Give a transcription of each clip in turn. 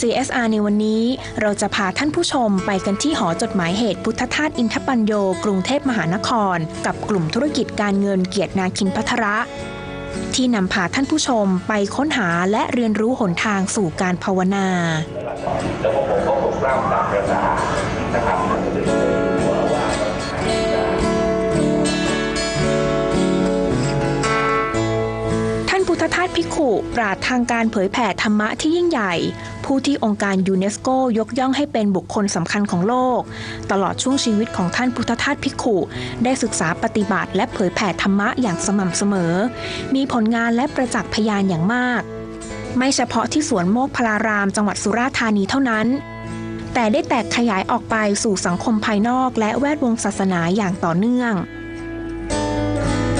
CSR ในวันนี้ เราจะพาท่านผู้ชมไปกันที่หอจดหมายเหตุพุทธทาสอินทปัญโยกรุงเทพมหานคร กับกลุ่มธุรกิจการเงินเกียรตินาคินพัทระ ที่นำพาท่านผู้ชมไปค้นหาและเรียนรู้หนทางสู่การภาวนาแต่ผมก็คงเล่าตามภาษานะครับมันก็เลยหัวว่าท่านพุทธทาสภิขุปราดทางการเผยแผ่ธรรมะที่ยิ่งใหญ่ ผู้ที่องค์การยูเนสโกยกย่องให้เป็นบุคคลสำคัญของโลก ตลอดช่วงชีวิตของท่านพุทธทาสภิกขุได้ศึกษาปฏิบัติ และเผยแผ่ธรรมะอย่างสม่ำเสมอ มีผลงานและประจักษ์พยานอย่างมาก ไม่เฉพาะที่สวนโมกพลารามจังหวัดสุราษฎร์ธานีเท่านั้น แต่ได้แตกขยายออกไปสู่สังคมภายนอกและแวดวงศาสนาอย่างต่อเนื่อง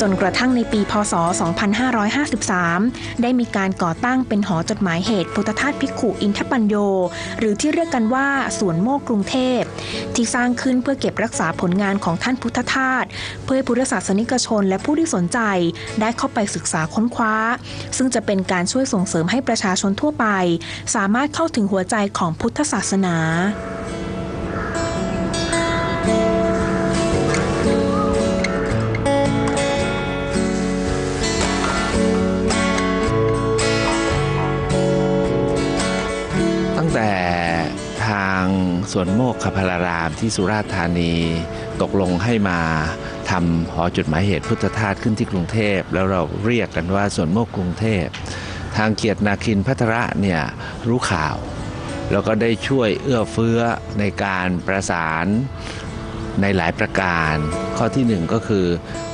จนกระทั่งในปี พศ 2553 ได้มีการก่อตั้งเป็นหอจดหมายเหตุพุทธทาสภิกขุอินทปัญโย หรือที่เรียกกันว่าสวนโมกกรุงเทพ ที่สร้างขึ้นเพื่อเก็บรักษาผลงานของท่านพุทธทาสเพื่อให้พุทธศาสนิกชนและผู้ที่สนใจได้เข้าไปศึกษาค้นคว้า ซึ่งจะเป็นการช่วยส่งเสริมให้ประชาชนทั่วไป สามารถเข้าถึงหัวใจของพุทธศาสนา สวนโมกขพารารามที่สุราษฎร์ธานี ตกลงให้มาทำหอจุดหมายเหตุพุทธทาสขึ้นที่กรุงเทพ แล้วเราเรียกกันว่าสวนโมกกรุงเทพ ทางเกียรตินาคินพัทระเนี่ยรู้ข่าว แล้วก็ได้ช่วยเอื้อเฟื้อในการประสานในหลายประการ ข้อที่หนึ่งก็คือ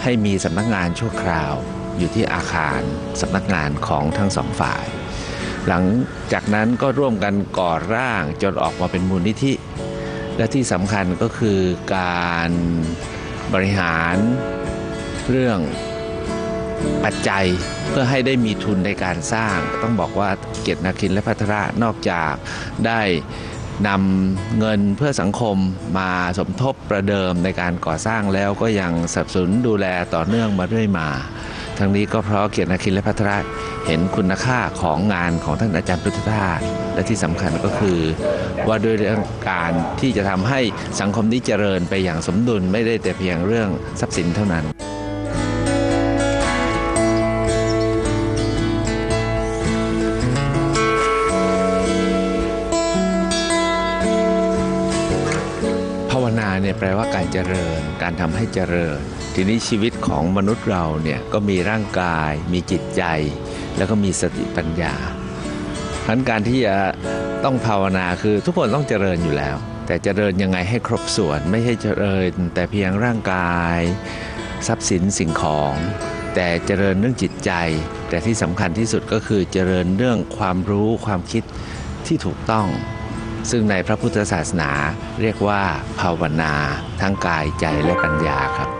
ให้มีสำนักงานชั่วคราว อยู่ที่อาคารสำนักงานของทั้งสองฝ่ายหลังจากนั้นก็ร่วมกันก่อร่างจนออกมาเป็นมูลนิธิ และที่สำคัญก็คือการบริหารเรื่องปัจจัยเพื่อให้ได้มีทุนในการสร้าง ต้องบอกว่าเกียรตินาคินและพัทระนอกจากได้นำเงินเพื่อสังคมมาสมทบประเดิมในการก่อสร้างแล้วก็ยังสนับสนุนดูแลต่อเนื่องมาเรื่อยมา ทั้งนี้ก็เพราะเกียรตินาคินและพัทระเห็นคุณค่าของงานของท่านอาจารย์พุทธทาสและที่สำคัญก็คือ ว่าด้วยเรื่องการที่จะทำให้สังคมนี้เจริญไปอย่างสมดุลไม่ได้แต่เพียงเรื่องทรัพย์สินเท่านั้น ลว่าการเจริญ การทำให้เจริญ ทีนี้ชีวิตของมนุษย์เราเนี่ยก็มีร่างกาย มีจิตใจ แล้วก็มีสติปัญญาเพราะฉะนั้นการที่จะต้องภาวนาคือทุกคนต้องเจริญอยู่แล้ว แต่เจริญยังไงให้ครบส่วน ไม่ใช่เจริญ แต่เพียงร่างกาย ทรัพย์สินสิ่งของ แต่เจริญเรื่องจิตใจ แต่ที่สำคัญที่สุดก็คือเจริญเรื่องความรู้ความคิดที่ถูกต้อง ซึ่งในพระพุทธศาสนาเรียกว่าภาวนา ทั้งกายใจและปัญญาครับ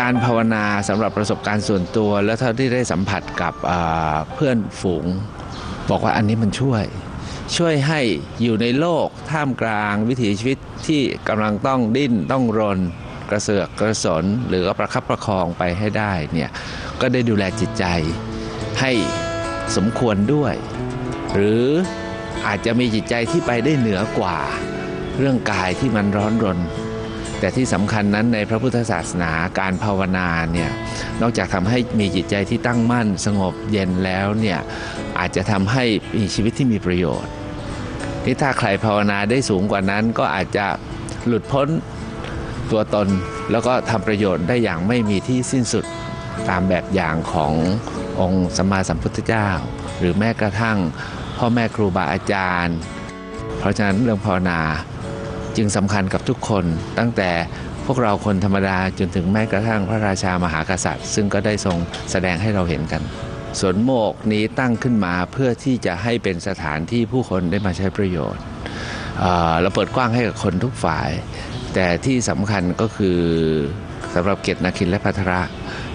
การภาวนาสำหรับประสบการณ์ส่วนตัว และเท่าที่ได้สัมผัสกับเพื่อนฝูง บอกว่าอันนี้มันช่วย ช่วยให้อยู่ในโลกท่ามกลางวิถีชีวิตที่กำลังต้องดิ้นต้องรนกระเสือกกระสนหรือประคับประคองไปให้ได้เนี่ยก็ได้ดูแลจิตใจให้สมควรด้วย หรืออาจจะมีจิตใจที่ไปได้เหนือกว่า เรื่องกายที่มันร้อนรน แต่ที่สำคัญนั้นในพระพุทธศาสนาการภาวนาเนี่ยนอกจากทำให้มีจิตใจที่ตั้งมั่นสงบเย็นแล้วเนี่ยอาจจะทำให้มีชีวิตที่มีประโยชน์ที่ถ้าใครภาวนาได้สูงกว่านั้นก็อาจจะหลุดพ้นตัวตน แล้วก็ทำประโยชน์ได้อย่างไม่มีที่สิ้นสุดตามแบบอย่างขององค์สัมมาสัมพุทธเจ้า หรือแม้กระทั่งพ่อแม่ครูบาอาจารย์ เพราะฉะนั้นเรื่องภาวนา จึงสำคัญกับทุกคนตั้งแต่พวกเราคนธรรมดาจนถึงแม้กระทั่งพระราชามหากษัตริย์ ซึ่งก็ได้ทรงแสดงให้เราเห็นกันสวนโมกนี้ตั้งขึ้นมาเพื่อที่จะให้เป็นสถานที่ผู้คนได้มาใช้ประโยชน์เราเปิดกว้างให้กับคนทุกฝ่าย แต่ที่สำคัญก็คือสำหรับเกียรตินาคินและพัทระ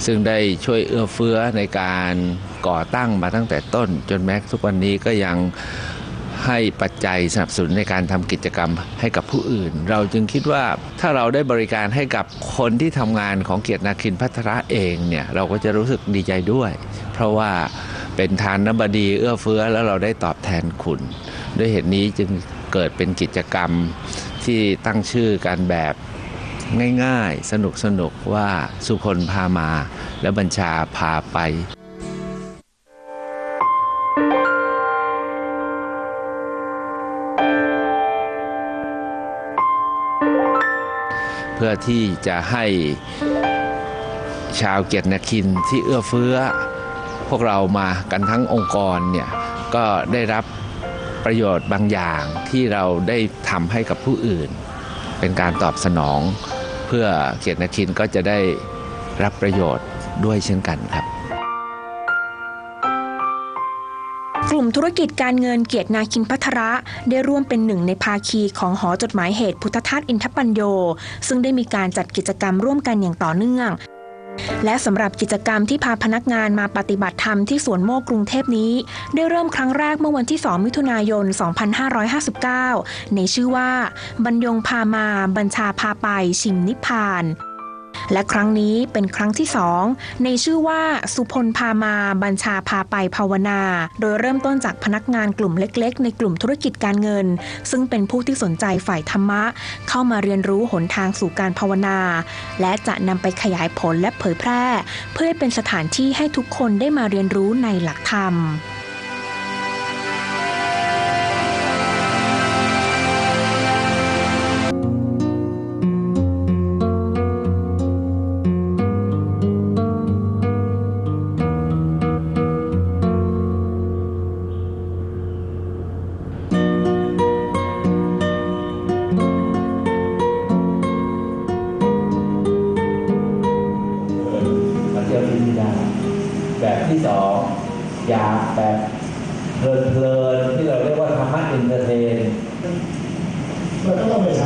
ซึ่งได้ช่วยเอื้อเฟื้อในการก่อตั้งมาตั้งแต่ต้น จนแม้ทุกวันนี้ก็ยัง ให้ปัจจัยสนับสนุนในการทำกิจกรรมให้กับผู้อื่น เราจึงคิดว่าถ้าเราได้บริการให้กับคนที่ทำงานของเกียรตินาคินพัทระเองเนี่ยเราก็จะรู้สึกดีใจด้วย เพราะว่าเป็นทานนบดีเอื้อเฟื้อแล้วเราได้ตอบแทนคุณ ด้วยเหตุนี้จึงเกิดเป็นกิจกรรมที่ตั้งชื่อการแบบง่ายๆ สนุกสนุกๆว่าสุพลพามา และบัญชาพาไป พื่อที่จะให้ชาวเกียรตินาคินที่เอื้อเฟื้อ พวกเรามากันทั้งองค์กรเนี่ยก็ได้รับประโยชน์บางอย่างที่เราได้ทำให้กับผู้อื่น เป็นการตอบสนอง เพื่อเกียรตินาคินก็จะได้รับประโยชน์ด้วยเช่นกันครับ กลุ่มธุรกิจการเงินเกียรตินาคินพัทระ ได้ร่วมเป็นหนึ่งในภาคีของหอจดหมายเหตุพุทธทาสอินทปัญโย ซึ่งได้มีการจัดกิจกรรมร่วมกันอย่างต่อเนื่อง และสำหรับกิจกรรมที่พาพนักงานมาปฏิบัติธรรมที่สวนโมกกรุงเทพนี้ ได้เริ่มครั้งแรกเมื่อวันที่ 2 มิถุนายน 2559 ในชื่อว่า บรรยงพามา บัญชาพาไป ชิมนิพพาน และครั้งนี้เป็นครั้งที่สองในชื่อว่าสุพลพามาบัญชาพาไปภาวนา โดยเริ่มต้นจากพนักงานกลุ่มเล็ก ๆ ในกลุ่มธุรกิจการเงิน ซึ่งเป็นผู้ที่สนใจฝ่ายธรรมะ เข้ามาเรียนรู้หนทางสู่การภาวนา และจะนำไปขยายผลและเผยแพร่ เพื่อเป็นสถานที่ให้ทุกคนได้มาเรียนรู้ในหลักธรรม เตอร์เทนมันก็ต้องไปท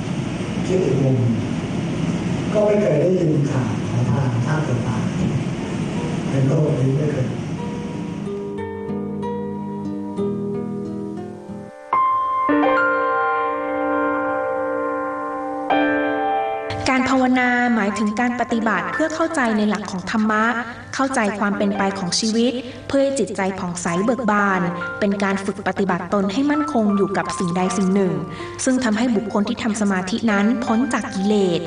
ำคิดอีกมุมก็ไม่เคยได้ยินข่าวของทางท่าต่างๆในโลกนี้ไม่เคยการภาวนาหมายถึงการปฏิบัติเพื่อเข้าใจในหลักของธรรมะ เข้าใจความเป็นไปของชีวิต เพื่อให้จิตใจผ่องใสเบิกบาน เป็นการฝึกปฏิบัติตนให้มั่นคงอยู่กับสิ่งใดสิ่งหนึ่ง ซึ่งทำให้บุคคลที่ทำสมาธินั้นพ้นจากกิเลส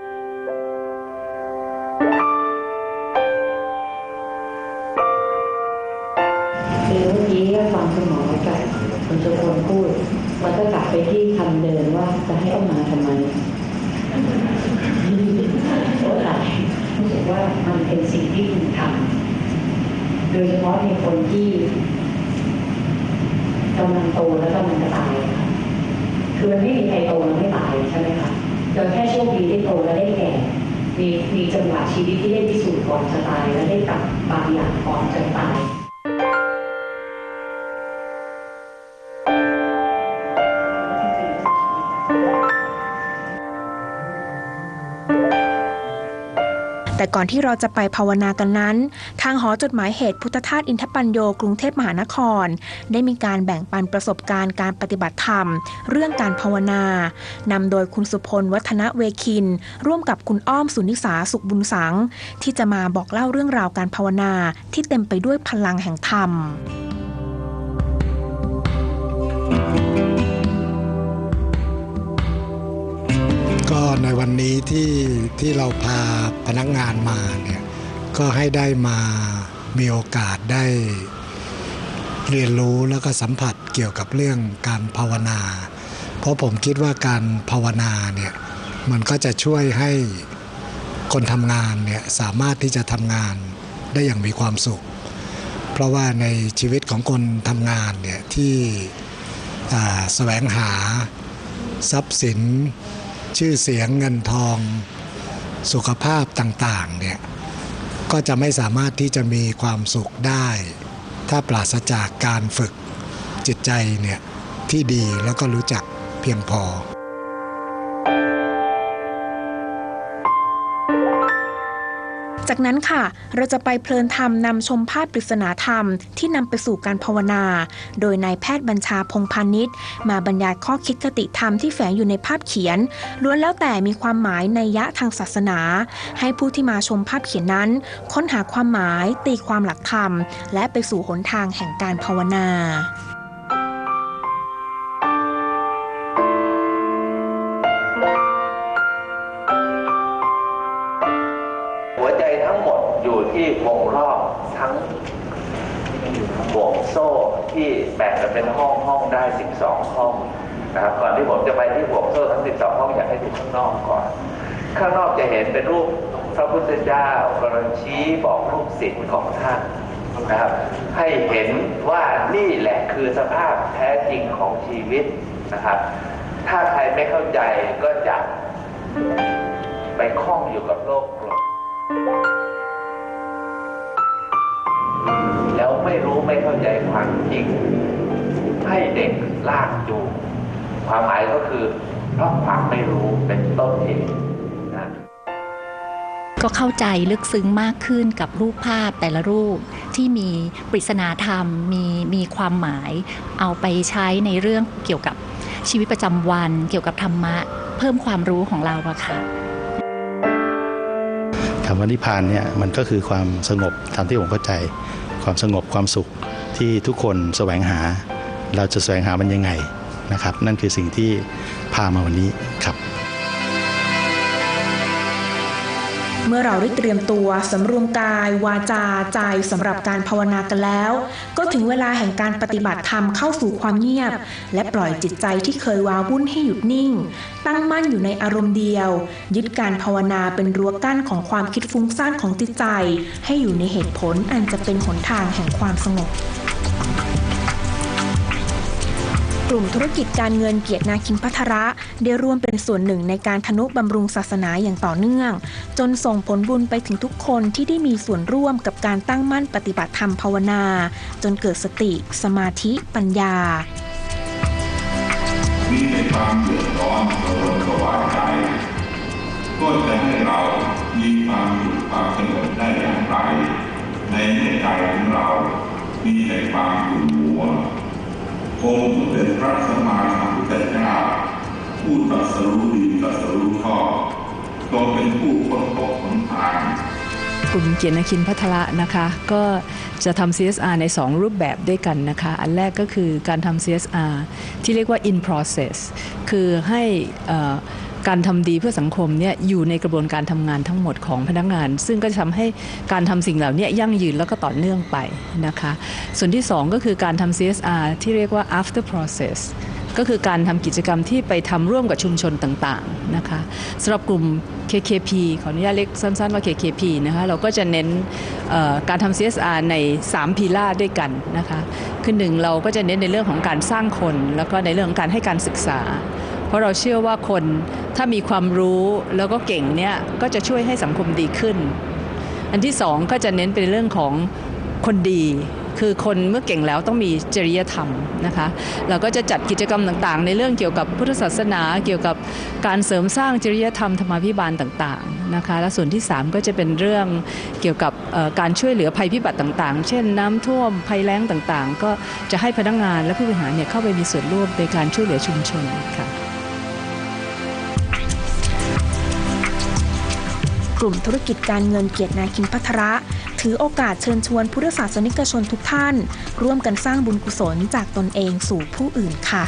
าะในคนที่กำลังโตแล้วกำลังจะตายค่ะคือมันไม่มีใครโตแล้วไม่ตายใช่ไหมคะเราแค่โชคดีได้โตและได้แก่มีมีจังหวะชีวิตที่ได้พิสูจน์ก่อนจะตายและได้กลับบางอย่างก่อนจะตาย ก่อนที่เราจะไปภาวนากันนั้น ทางหอจดหมายเหตุพุทธทาสอินทปัญโยกรุงเทพมหานคร ได้มีการแบ่งปันประสบการณ์การปฏิบัติธรรม เรื่องการภาวนานำโดยคุณสุพลวัฒนเวคิน ร่วมกับคุณอ้อมสุนิสาสุขบุญสัง ที่จะมาบอกเล่าเรื่องราวการภาวนาที่เต็มไปด้วยพลังแห่งธรรม ก็ในวันนี้ที่ที่เราพาพนักงานมาเนี่ยก็ให้ได้มามีโอกาสได้เรียนรู้แล้วก็สัมผัสเกี่ยวกับเรื่องการภาวนา เพราะผมคิดว่าการภาวนาเนี่ยมันก็จะช่วยให้คนทำงานเนี่ยสามารถที่จะทำงานได้อย่างมีความสุข เพราะว่าในชีวิตของคนทำงานเนี่ยที่แสวงหาทรัพย์สิน ชื่อเสียงเงินทองสุขภาพต่างๆเนี่ยก็จะไม่สามารถที่จะมีความสุขได้ ถ้าปราศจากการฝึกจิตใจเนี่ยที่ดีแล้วก็รู้จักเพียงพอ จากนั้นค่ะ เราจะไปเพลินธรรมนำชมภาพปริศนาธรรมที่นำไปสู่การภาวนา โดยนายแพทย์บัญชาพงพาณิชย์ มาบรรยายข้อคิดคติธรรมที่แฝงอยู่ในภาพเขียน ล้วนแล้วแต่มีความหมายในยะทางศาสนา ให้ผู้ที่มาชมภาพเขียนนั้น ค้นหาความหมายตีความหลักธรรม และไปสู่หนทางแห่งการภาวนา 12 ห้องนะครับก่อนที่ผมจะไปที่ห่วงโซ่ทั้ง 12 ห้องอยากให้ดูข้างนอกก่อน ข้างนอกจะเห็นเป็นรูปพระพุทธเจ้ากำลังชี้บอกลูกศิษย์ของท่านนะครับ ให้เห็นว่านี่แหละคือสภาพแท้จริงของชีวิตนะครับ ถ้าใครไม่เข้าใจก็จะไปคล้องอยู่กับโลกกลดแล้วไม่รู้ไม่เข้าใจความจริง ล่ากจูงความหมายก็คือเพราะความไม่รู้เป็นต้นเหตุนะก็เข้าใจลึกซึ้งมากขึ้นกับรูปภาพแต่ละรูปที่มีปริศนาธรรมมีมีความหมาย เอาไปใช้ในเรื่องเกี่ยวกับชีวิตประจำวัน เกี่ยวกับธรรมะ เพิ่มความรู้ของเราอะค่ะคำว่านิพพานเนี่ยมันก็คือความสงบตามที่ผมเข้าใจ ความสงบความสุขที่ทุกคนแสวงหา เราจะแสวงหามันยังไงนะครับ นั่นคือสิ่งที่พามาวันนี้ครับ เมื่อเราได้เตรียมตัวสำรวมกาย วาจาใจสำหรับการภาวนากันแล้ว ก็ถึงเวลาแห่งการปฏิบัติธรรมเข้าสู่ความเงียบ และปล่อยจิตใจที่เคยวาวุ่นให้หยุดนิ่ง ตั้งมั่นอยู่ในอารมณ์เดียว ยึดการภาวนาเป็นรั้วกั้นของความคิดฟุ้งซ่านของจิตใจ ให้อยู่ในเหตุผลอันจะเป็นหนทางแห่งความสงบ กลุ่มธุรกิจการเงินเกียรตินาคินพัทระ ได้ร่วมเป็นส่วนหนึ่งในการทนุบำรุงศาสนาอย่างต่อเนื่อง จนส่งผลบุญไปถึงทุกคนที่ได้มีส่วนร่วมกับการตั้งมั่นปฏิบัติธรรมภาวนา จนเกิดสติ สมาธิปัญญามีแต่ความเดือดร้อนระวนกระวายใจก็จะให้เรามีความอยู่ความสงบได้อย่างไร ในเมื่อใจของเรา มีแต่ความขุ่ องค์สมเด็จพระสัมมาสัมพุทธเจ้าผู้ตรัสรู้ดีตรัสรู้ชอบทรงเป็นผู้ค้นพบหนทางกลุ่มเกียรตินคินพัทระนะคะ ก็จะทำ CSR ใน 2 รูปแบบด้วยกันนะคะ อันแรกก็คือการทำ CSR ที่เรียกว่า in process คือให้อ่อ การทำดีเพื่อสังคมเนี่ยอยู่ในกระบวนการทำงานทั้งหมดของพนักงาน ซึ่งก็จะทำให้การทำสิ่งเหล่านี้ยั่งยืนแล้วก็ต่อเนื่องไปนะคะส่วนที่ 2 ก็คือการทำ CSR ที่เรียกว่า after process ก็คือการทำกิจกรรมที่ไปทำร่วมกับชุมชนต่างๆนะคะสำหรับกลุ่ม KKP ขออนุญาตเรียกสั้นๆว่า KKP นะคะเราก็จะเน้นการทำ CSR ใน 3 พีล่าด้วยกันนะคะคือหนึ่งเราก็จะเน้นในเรื่องของการสร้างคน แล้วก็ในเรื่องของการให้การศึกษา เพราะเราเชื่อว่าคนถ้ามีความรู้แล้วก็เก่งเนี่ยก็จะช่วยให้สังคมดีขึ้น อันที่สองก็จะเน้นเป็นเรื่องของคนดีคือคนเมื่อเก่งแล้วต้องมีจริยธรรมนะคะ เราก็จะจัดกิจกรรมต่างๆ ในเรื่องเกี่ยวกับพุทธศาสนาเกี่ยวกับการเสริมสร้างจริยธรรมธรรมาภิบาลต่างๆนะคะ และส่วนที่ 3 ก็จะเป็นเรื่องเกี่ยวกับการช่วยเหลือภัยพิบัติต่างๆ เช่นน้ำท่วมภัยแล้งต่างๆ ก็จะให้พนักงานและผู้บริหารเนี่ยเข้าไปมีส่วนร่วมในการช่วยเหลือชุมชนค่ะ กลุ่มธุรกิจการเงินเกียรตินาคินพัทระ ถือโอกาสเชิญชวนพุทธศาสนิกชนทุกท่าน ร่วมกันสร้างบุญกุศลจากตนเองสู่ผู้อื่นค่ะ